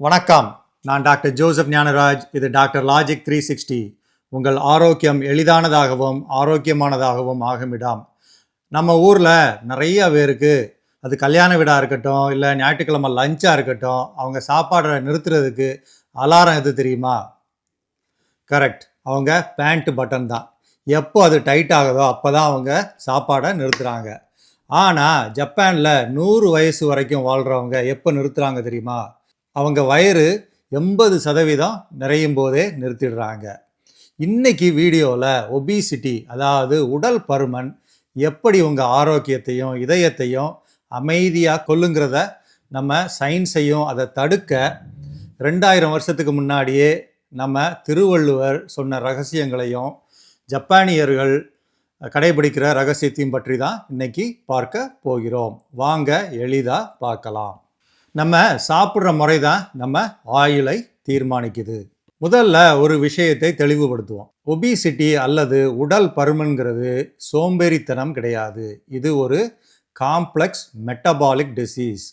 வணக்கம். நான் doctor Joseph Gnanaraj. இது டாக்டர் லாஜிக் த்ரீ சிக்ஸ்டி உங்கள் ஆரோக்கியம் எளிதானதாகவும் ஆரோக்கியமானதாகவும் ஆகுமிடாம். நம்ம ஊரில் நிறைய பேருக்கு அது கல்யாண வீடாக இருக்கட்டும் இல்லை ஞாயிற்றுக்கிழமை லஞ்சாக இருக்கட்டும் அவங்க சாப்பாடை நிறுத்துறதுக்கு அலாரம் எது தெரியுமா? கரெக்ட் அவங்க பேண்ட் பட்டன் தான். எப்போ அது டைட் ஆகுதோ அப்போ தான் அவங்க சாப்பாடை நிறுத்துகிறாங்க ஆனால் ஜப்பானில் நூறு வயசு வரைக்கும் வாழ்கிறவங்க எப்போ நிறுத்துகிறாங்க தெரியுமா? அவங்க வயிறு எண்பது சதவீதம் நிறையும் போதே நிறுத்திடுறாங்க. இன்னைக்கு வீடியோவில் ஒபிசிட்டி அதாவது உடல் பருமன் எப்படி உங்கள் ஆரோக்கியத்தையும் இதயத்தையும் அமைதியாக கொல்லுங்கிறத நம்ம சயின்ஸையும் அதை தடுக்க ரெண்டாயிரம் வருஷத்துக்கு முன்னாடியே நம்ம திருவள்ளுவர் சொன்ன ரகசியங்களையும் ஜப்பானியர்கள் கடைபிடிக்கிற ரகசியத்தையும் பற்றி தான் இன்னைக்கு பார்க்க போகிறோம். வாங்க எளிதாக பார்க்கலாம். நம்ம சாப்பிட்ற முறை தான் நம்ம ஆயுளை தீர்மானிக்குது. முதல்ல ஒரு விஷயத்தை தெளிவுபடுத்துவோம். ஒபிசிட்டி அல்லது உடல் பருமன்கிறது சோம்பேறித்தனம் கிடையாது. இது ஒரு காம்ப்ளெக்ஸ் மெட்டபாலிக் டிசீஸ்.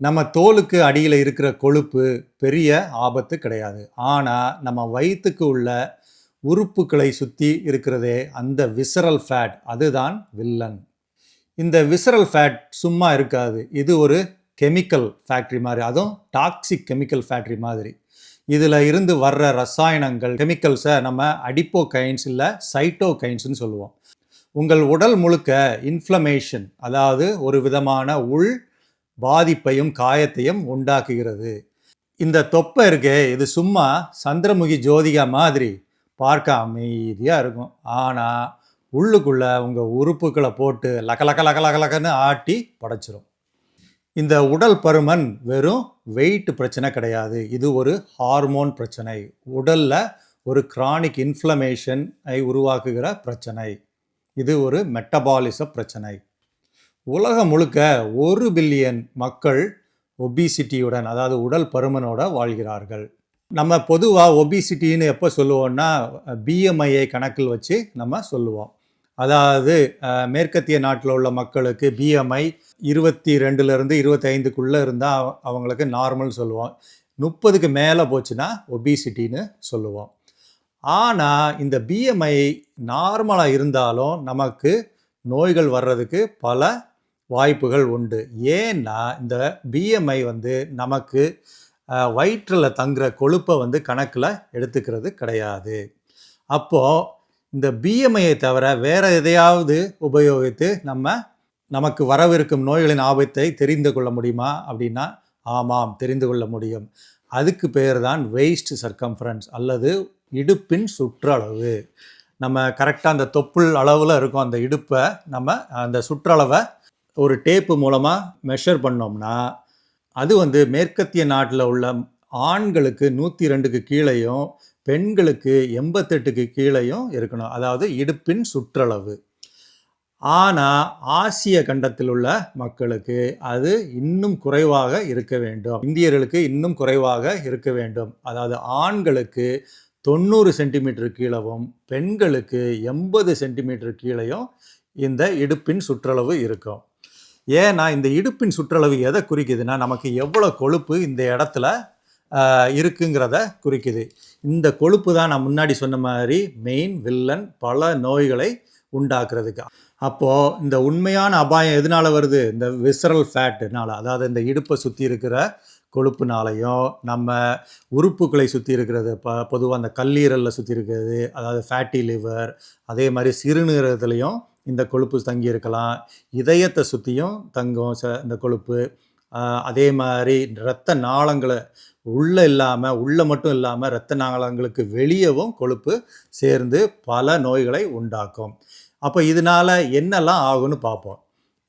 நம்ம தோலுக்கு அடியில் இருக்கிற கொழுப்பு பெரிய ஆபத்து கிடையாது. ஆனால் நம்ம வயிற்றுக்கு உள்ள உறுப்புகளை சுற்றி இருக்கிறதே அந்த விசரல் ஃபேட் அதுதான் வில்லன். இந்த விசரல் ஃபேட் சும்மா இருக்காது. இது ஒரு கெமிக்கல் ஃபேக்ட்ரி மாதிரி அதுவும் டாக்ஸிக் கெமிக்கல் ஃபேக்ட்ரி மாதிரி. இதில் இருந்து வர்ற ரசாயனங்கள் கெமிக்கல்ஸை நம்ம அடிப்போகைன்ஸ் இல்லை சைட்டோகைன்ஸ்னு சொல்லுவோம். உங்கள் உடல் முழுக்க இன்ஃப்ளமேஷன் அதாவது ஒரு விதமான உள் பாதிப்பையும் காயத்தையும் உண்டாக்குகிறது. இந்த தொப்பை இருக்கே இது சும்மா சந்திரமுகி ஜோதிகா மாதிரி பார்க்க அமைதியாக இருக்கும். ஆனால் உள்ளுக்குள்ளே உங்கள் உறுப்புகளை போட்டு லக லக லக லக லகன்னு ஆட்டி படைச்சிரும். இந்த உடல் பருமன் வெறும் வெயிட் பிரச்சனை கிடையாது. இது ஒரு ஹார்மோன் பிரச்சனை. உடலில் ஒரு கிரானிக் இன்ஃப்ளமேஷன் ஐ உருவாக்குகிற பிரச்சனை. இது ஒரு மெட்டபாலிச பிரச்சனை. உலகம் முழுக்க ஒரு பில்லியன் மக்கள் ஒபிசிட்டியுடன் அதாவது உடல் பருமனோட வாழ்கிறார்கள். நம்ம பொதுவாக ஒபிசிட்டின்னு எப்போ சொல்லுவோம்னா பிஎம்ஐயை கணக்கில் வச்சு நம்ம சொல்லுவோம். அதாவது மேற்கத்திய நாட்டில் உள்ள மக்களுக்கு பிஎம்ஐ இருபத்தி ரெண்டுலேருந்து இருபத்தைந்துக்குள்ளே இருந்தால் அவங்களுக்கு நார்மல் சொல்லுவோம். முப்பதுக்கு மேலே போச்சுன்னா ஒபிசிட்டின்னு சொல்லுவோம். ஆனால் இந்த பிஎம்ஐ நார்மலாக இருந்தாலும் நமக்கு நோய்கள் வர்றதுக்கு பல வாய்ப்புகள் உண்டு. ஏன்னா இந்த பிஎம்ஐ வந்து நமக்கு வயிற்றில் தங்குற கொழுப்பை வந்து கணக்கில் எடுத்துக்கிறது கிடையாது. அப்போது இந்த பிஎம்ஐயை தவிர வேறு எதையாவது உபயோகித்து நம்ம நமக்கு வரவிருக்கும் நோய்களின் ஆபத்தை தெரிந்து கொள்ள முடியுமா? அப்படின்னா ஆமாம் தெரிந்து கொள்ள முடியும். அதுக்கு பேர் தான் வெயிஸ்ட் சர்க்கம்ஃபரன்ஸ் அல்லது இடுப்பின் சுற்றளவு. நம்ம கரெக்டாக அந்த தொப்புள் அளவில் இருக்கும் அந்த இடுப்பை நம்ம அந்த சுற்றளவை ஒரு டேப்பு மூலமாக மெஷர் பண்ணோம்னா அது வந்து மேற்கத்திய நாட்டில் உள்ள ஆண்களுக்கு நூற்றி ரெண்டுக்கு கீழேயும் பெண்களுக்கு எண்பத்தெட்டுக்கு கீழேயும் இருக்கணும். அதாவது இடுப்பின் சுற்றளவு. ஆனால் ஆசிய கண்டத்தில் உள்ள மக்களுக்கு அது இன்னும் குறைவாக இருக்க வேண்டும். இந்தியர்களுக்கு இன்னும் குறைவாக இருக்க வேண்டும். அதாவது ஆண்களுக்கு தொண்ணூறு சென்டிமீட்டர் கீழவும் பெண்களுக்கு எண்பது சென்டிமீட்டர் கீழேயும் இந்த இடுப்பின் சுற்றளவு இருக்கும். ஏன்னா இந்த இடுப்பின் சுற்றளவு எதை குறிக்குதுன்னா நமக்கு எவ்வளோ கொழுப்பு இந்த இடத்துல இருக்குங்கிறத குறிக்குது. இந்த கொழுப்பு தான் நான் முன்னாடி சொன்ன மாதிரி மெயின் வில்லன் பல நோய்களை உண்டாக்குறதுக்கு. அப்போது இந்த உண்மையான அபாயம் எதனால வருது? இந்த விசரல் ஃபேட்டுனால அதாவது இந்த இடுப்பை சுற்றி இருக்கிற கொழுப்புனாலையும் நம்ம உறுப்புகளை சுற்றி இருக்கிறது இப்போ பொதுவாக அந்த கல்லீரலில் சுற்றி இருக்கிறது அதாவது ஃபேட்டி லிவர் அதே மாதிரி சிறுநீரகத்துலேயும் இந்த கொழுப்பு தங்கி இருக்கலாம். இதயத்தை சுற்றியும் தங்கும் ச இந்த கொழுப்பு. அதே மாதிரி இரத்த நாளங்களை உள்ளே இல்லாமல் உள்ளே மட்டும் இல்லாமல் இரத்த நாளங்களுக்கு வெளியவும் கொழுப்பு சேர்ந்து பல நோய்களை உண்டாக்கும். அப்போ இதனால என்னெல்லாம் ஆகும்னு பார்ப்போம்.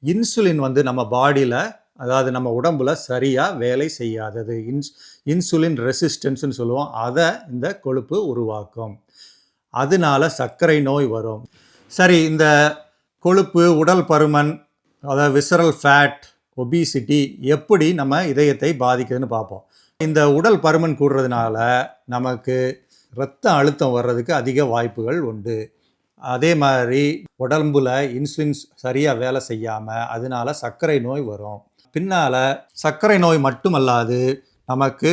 இன்சுலின் வந்து நம்ம பாடியில் அதாவது நம்ம உடம்புல சரியாக வேலை செய்யாதது. இன்ஸ் இன்சுலின் ரெசிஸ்டன்ஸ்னு சொல்லுவோம். அதை இந்த கொழுப்பு உருவாக்கும். அதனால சர்க்கரை நோய் வரும். சரி இந்த கொழுப்பு உடல் பருமன் அதாவது விசரல் ஃபேட் ஒபிசிட்டி எப்படி நம்ம இதயத்தை பாதிக்குதுன்னு பார்ப்போம். இந்த உடல் பருமன் கூடுறதுனால நமக்கு இரத்த அழுத்தம் வர்றதுக்கு அதிக வாய்ப்புகள் உண்டு. அதே மாதிரி உடம்புல இன்சுலின்ஸ் சரியாக வேலை செய்யாமல் அதனால சர்க்கரை நோய் வரும். பின்னால் சர்க்கரை நோய் மட்டுமல்லாது நமக்கு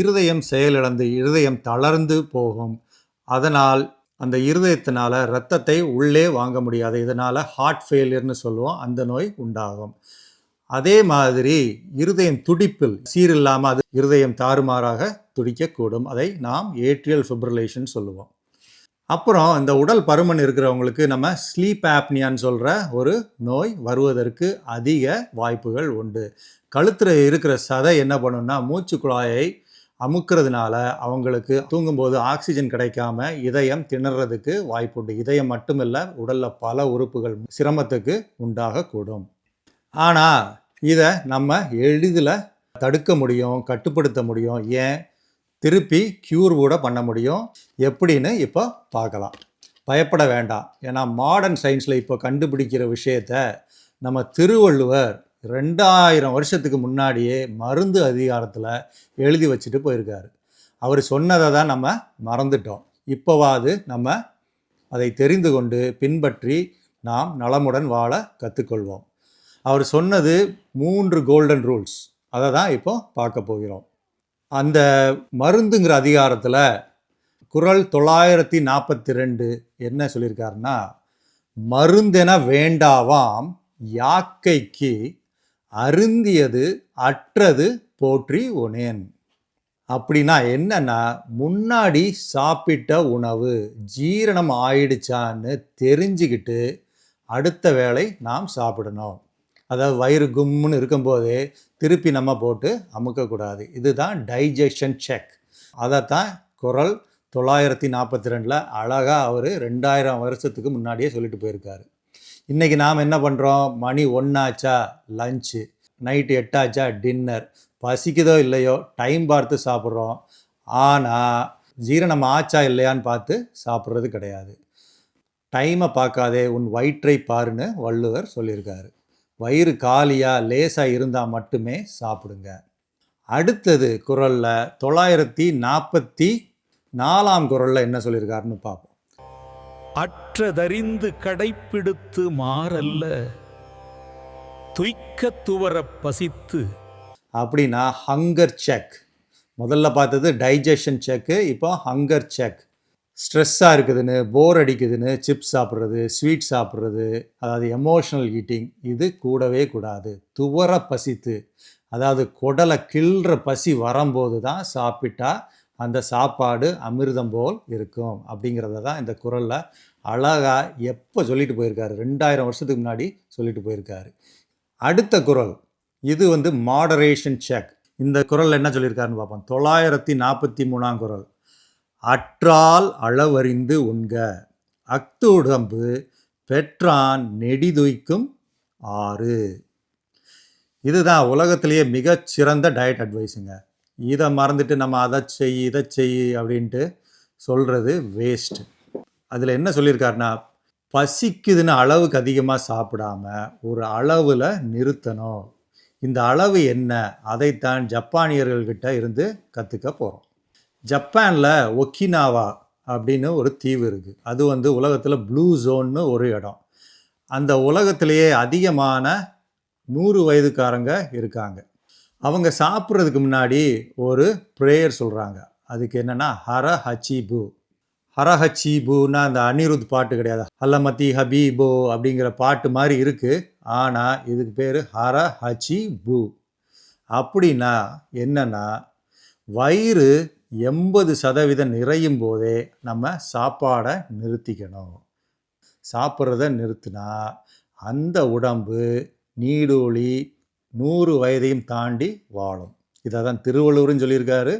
இருதயம் செயலிழந்து இருதயம் தளர்ந்து போகும். அதனால் அந்த இருதயத்தினால ரத்தத்தை உள்ளே வாங்க முடியாது. இதனால் ஹார்ட் ஃபெயிலியர்னு சொல்லுவோம். அந்த நோய் உண்டாகும். அதே மாதிரி இருதயம் துடிப்பில் சீரில்லாமல் அது இருதயம் தாறுமாறாக துடிக்கக்கூடும். அதை நாம் ஏட்ரியல் ஃபிப்ரிலேஷன் சொல்லுவோம். அப்புறம் இந்த உடல் பருமன் இருக்கிறவங்களுக்கு நம்ம ஸ்லீப் ஆப்னியான்னு சொல்கிற ஒரு நோய் வருவதற்கு அதிக வாய்ப்புகள் உண்டு. கழுத்தில் இருக்கிற சதை என்ன பண்ணும்னா மூச்சு குழாயை அமுக்கிறதுனால அவங்களுக்கு தூங்கும்போது ஆக்சிஜன் கிடைக்காம இதயம் திணறதுக்கு வாய்ப்புண்டு. இதயம் மட்டுமில்ல உடலில் பல உறுப்புகள் சிரமத்துக்கு உண்டாகக்கூடும். ஆனால் இதை நம்ம எளிதில் தடுக்க முடியும் கட்டுப்படுத்த முடியும். ஏன்? திருப்பி க்யூர் கூட பண்ண முடியும். எப்படின்னு இப்போ பார்க்கலாம். பயப்பட வேண்டாம். ஏன்னா மாடர்ன் சயின்ஸில் இப்போ கண்டுபிடிக்கிற விஷயத்த நம்ம திருவள்ளுவர் ரெண்டாயிரம் வருஷத்துக்கு முன்னாடியே மருந்து அதிகாரத்தில் எழுதி வச்சுட்டு போயிருக்காரு. அவர் சொன்னதை தான் நம்ம மறந்துட்டோம். இப்போவாது நம்ம அதை தெரிந்து கொண்டு பின்பற்றி நாம் நலமுடன் வாழ கற்றுக்கொள்வோம் அவர் சொன்னது மூன்று கோல்டன் ரூல்ஸ் அதை தான் இப்போ பார்க்க போகிறோம். அந்த மருந்துங்கிற அதிகாரத்தில் குறள் தொள்ளாயிரத்தி நாற்பத்தி ரெண்டு என்ன சொல்லியிருக்காருன்னா மருந்தென வேண்டாவாம் யாக்கைக்கு அருந்தியது அற்றது போற்றி உனேன். அப்படின்னா என்னன்னா முன்னாடி சாப்பிட்ட உணவு ஜீரணம் ஆயிடுச்சான்னு தெரிஞ்சுக்கிட்டு அடுத்த வேளை நாம் சாப்பிடணும். அதாவது வயிறு கும்முன்னு இருக்கும்போது திருப்பி நம்ம போட்டு அமுக்கக்கூடாது. இதுதான் டைஜஷன் செக் அதைத்தான் குரல் தொள்ளாயிரத்தி நாற்பத்தி ரெண்டில் அழகாக அவர் ரெண்டாயிரம் வருஷத்துக்கு முன்னாடியே சொல்லிட்டு போயிருக்காரு. இன்றைக்கி நாம் என்ன பண்ணுறோம் மணி ஒன்றாச்சா லஞ்சு நைட்டு எட்டாச்சா? டின்னர் பசிக்குதோ இல்லையோ? டைம் பார்த்து சாப்பிட்றோம். ஆனால் ஜீரணம் ஆச்சா இல்லையான்னு பார்த்து சாப்பிட்றது கிடையாது. டைமை பார்க்காதே உன் வயிற்றை பாருன்னு வள்ளுவர் சொல்லியிருக்காரு. வயிறு காலியாக லேசாக இருந்தால் மட்டுமே சாப்பிடுங்க. அடுத்தது குரலில் தொள்ளாயிரத்தி நாற்பத்தி நாலாம் குரலில் என்ன சொல்லியிருக்காருன்னு பார்ப்போம். அற்றதறிந்து கடைப்பிடித்து மாறல்ல துய்க்கத் துவரப் பசித்து. அப்படின்னா ஹங்கர் செக் முதல்ல பார்த்தது டைஜஷன் செக்கு இப்போ ஹங்கர் செக் ஸ்ட்ரெஸ்ஸாக இருக்குதுன்னு போர் அடிக்குதுன்னு சிப்ஸ் சாப்பிட்றது ஸ்வீட் சாப்பிட்றது அதாவது எமோஷனல் ஈட்டிங் இது கூடவே கூடாது. துவர பசித்து அதாவது குடலை கிள்ற பசி வரும்போது தான் சாப்பிட்டா அந்த சாப்பாடு அமிர்தம் போல் இருக்கும் அப்படிங்கிறத தான் இந்த குரலில் அழகாக எப்போ சொல்லிட்டு போயிருக்காரு. ரெண்டாயிரம் வருஷத்துக்கு முன்னாடி சொல்லிட்டு போயிருக்காரு. அடுத்த குரல் இது வந்து மாடரேஷன் செக் இந்த குரல் என்ன சொல்லியிருக்காருன்னு பார்ப்போம். தொள்ளாயிரத்தி நாற்பத்தி மூணாம் குரல். அற்றால் அளவறிந்து உண்க. அக்து உடம்பு பெற்றான் நெடிதுய்க்கும் ஆறு. இதுதான் உலகத்திலேயே மிகச் சிறந்த டயட் அட்வைஸுங்க இதை மறந்துட்டு நம்ம அதை செய் இதை செய் அப்படின்ட்டு சொல்கிறது வேஸ்ட் அதில் என்ன சொல்லியிருக்காருன்னா பசிக்குதுன்னு அளவுக்கு அதிகமாக சாப்பிடாம ஒரு அளவில் நிறுத்தணும். இந்த அளவு என்ன? அதைத்தான் ஜப்பானியர்கள்கிட்ட இருந்து கற்றுக்க போகிறோம் ஜப்பானில் ஒக்கினாவா அப்படின்னு ஒரு தீவு இருக்குது அது வந்து உலகத்தில் ப்ளூ ஜோன்னு ஒரு இடம். அந்த உலகத்திலேயே அதிகமான நூறு வயதுக்காரங்க இருக்காங்க. அவங்க சாப்பிட்றதுக்கு முன்னாடி ஒரு ப்ரேயர் சொல்கிறாங்க அதுக்கு என்னென்னா ஹர ஹச்சிபு. ஹர ஹச்சிபுன்னா அந்த அனிருத் பாட்டு கிடையாது. ஹல்லமத்தி ஹபீபோ அப்படிங்கிற பாட்டு மாதிரி இருக்குது ஆனால் இதுக்கு பேர் ஹர ஹச்சிபு. அப்படின்னா என்னென்னா வயிறு எண்பது சதவீதம் நிறையும் போதே நம்ம சாப்பாடை நிறுத்திக்கணும். சாப்பிட்றத நிறுத்தினா அந்த உடம்பு நீடோழி நூறு வயதையும் தாண்டி வாழும். இதை தான் திருவள்ளுவரும் சொல்லியிருக்காரு.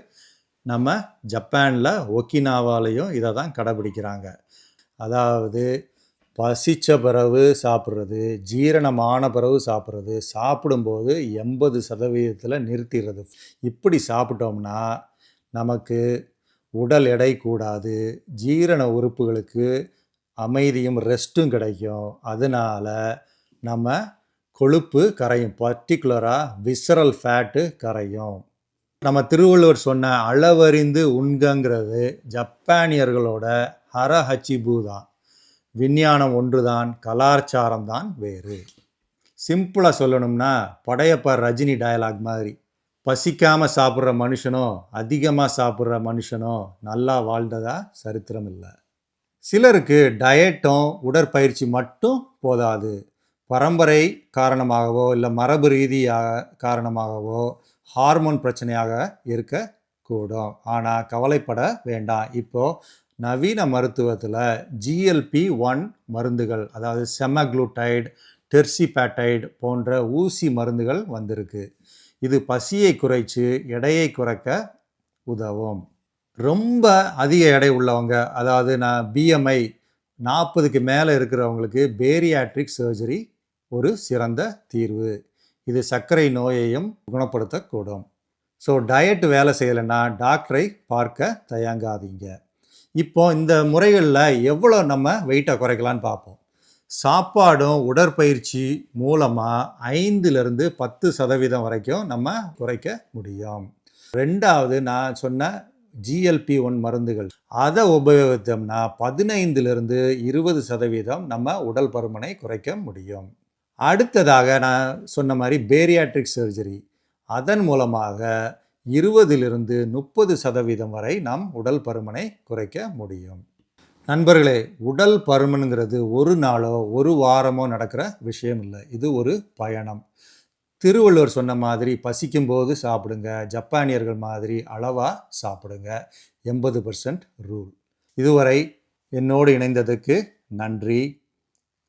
நம்ம ஜப்பானில் ஒக்கினாவாலையும் இதை தான் கடைபிடிக்கிறாங்க. அதாவது பசிச்ச பிறகு சாப்பிட்றது ஜீரணமான பிறகு சாப்பிட்றது சாப்பிடும்போது எண்பது சதவீதத்தில் நிறுத்திடுறது. இப்படி சாப்பிட்டோம்னா நமக்கு உடல் எடை கூடாது ஜீரண உறுப்புகளுக்கு அமைதியும் ரெஸ்ட்டும் கிடைக்கும். அதனால் நம்ம கொழுப்பு கரையும் பர்டிகுலராக விசரல் ஃபேட்டு கரையும். நம்ம திருவள்ளுவர் சொன்ன அளவறிந்து உண்கங்கிறது ஜப்பானியர்களோட ஹரஹச்சிபு தான். விஞ்ஞானம் ஒன்று தான் கலாச்சாரம் தான் வேறு. சிம்பிளாக சொல்லணும்னா படையப்பா ரஜினி டயலாக் மாதிரி. பசிக்காமல் சாப்பிட்ற மனுஷனும் அதிகமாக சாப்பிட்ற மனுஷனும் நல்லா வாழ்ந்ததா சரித்திரம் இல்லை. சிலருக்கு டயட்டும் உடற்பயிற்சி மட்டும் போதாது. பரம்பரை காரணமாகவோ இல்லை மரபு ரீதியாக காரணமாகவோ ஹார்மோன் பிரச்சனையாக இருக்கக்கூடும். ஆனால் கவலைப்பட வேண்டாம். இப்போது நவீன மருத்துவத்தில் ஜிஎல்பி ஒன் மருந்துகள் அதாவது செமக்ளூட்டைடு டெர்சிபேட்டைடு போன்ற ஊசி மருந்துகள் வந்திருக்கு. இது பசியை குறைச்சு எடையை குறைக்க உதவும். ரொம்ப அதிக எடை உள்ளவங்க அதாவது நான் பிஎம்ஐ நாற்பதுக்கு மேலே இருக்கிறவங்களுக்கு பேரியாட்ரிக் சர்ஜரி ஒரு சிறந்த தீர்வு. இது சர்க்கரை நோயையும் குணப்படுத்தக்கூடும். ஸோ டயட் வேலை செய்யலைன்னா டாக்டரை பார்க்க தயங்காதீங்க. இப்போ இந்த முறைகளில் எவ்வளோ நம்ம வெயிட்டை குறைக்கலான்னு பார்ப்போம். சாப்பாடும் உடற்பயிற்சி மூலமாக ஐந்துலேருந்து பத்து சதவீதம் வரைக்கும் நம்ம குறைக்க முடியும். ரெண்டாவது நான் சொன்ன ஜிஎல்பி ஒன் மருந்துகள். அதை உபயோகித்தோம்னா பதினைந்துலேருந்து இருபது சதவீதம் நம்ம உடல் பருமனை குறைக்க முடியும். அடுத்ததாக நான் சொன்ன மாதிரி பேரியாட்ரிக் சர்ஜரி அதன் மூலமாக இருபதிலிருந்து முப்பது சதவீதம் வரை நாம் உடல் பருமனை குறைக்க முடியும். நண்பர்களே உடல் பருமனுங்கிறது ஒரு நாளோ ஒரு வாரமோ நடக்கிற விஷயம் இல்லை. இது ஒரு பயணம். திருவள்ளுவர் சொன்ன மாதிரி பசிக்கும்போது சாப்பிடுங்க. ஜப்பானியர்கள் மாதிரி அளவாக சாப்பிடுங்க. எண்பது பர்சன்ட் ரூல் இதுவரை என்னோடு இணைந்ததுக்கு நன்றி.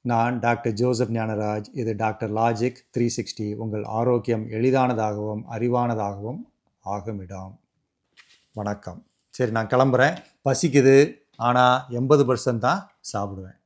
நான் டாக்டர் ஜோசப் ஞானராஜ். இது டாக்டர் லாஜிக் த்ரீ சிக்ஸ்டி உங்கள் ஆரோக்கியம் எளிதானதாகவும் அறிவானதாகவும் ஆகுமிடம். வணக்கம். சரி நான் கிளம்புறேன். பசிக்குது. ஆனால் எண்பது பர்சன்ட் தான் சாப்பிடுவேன்.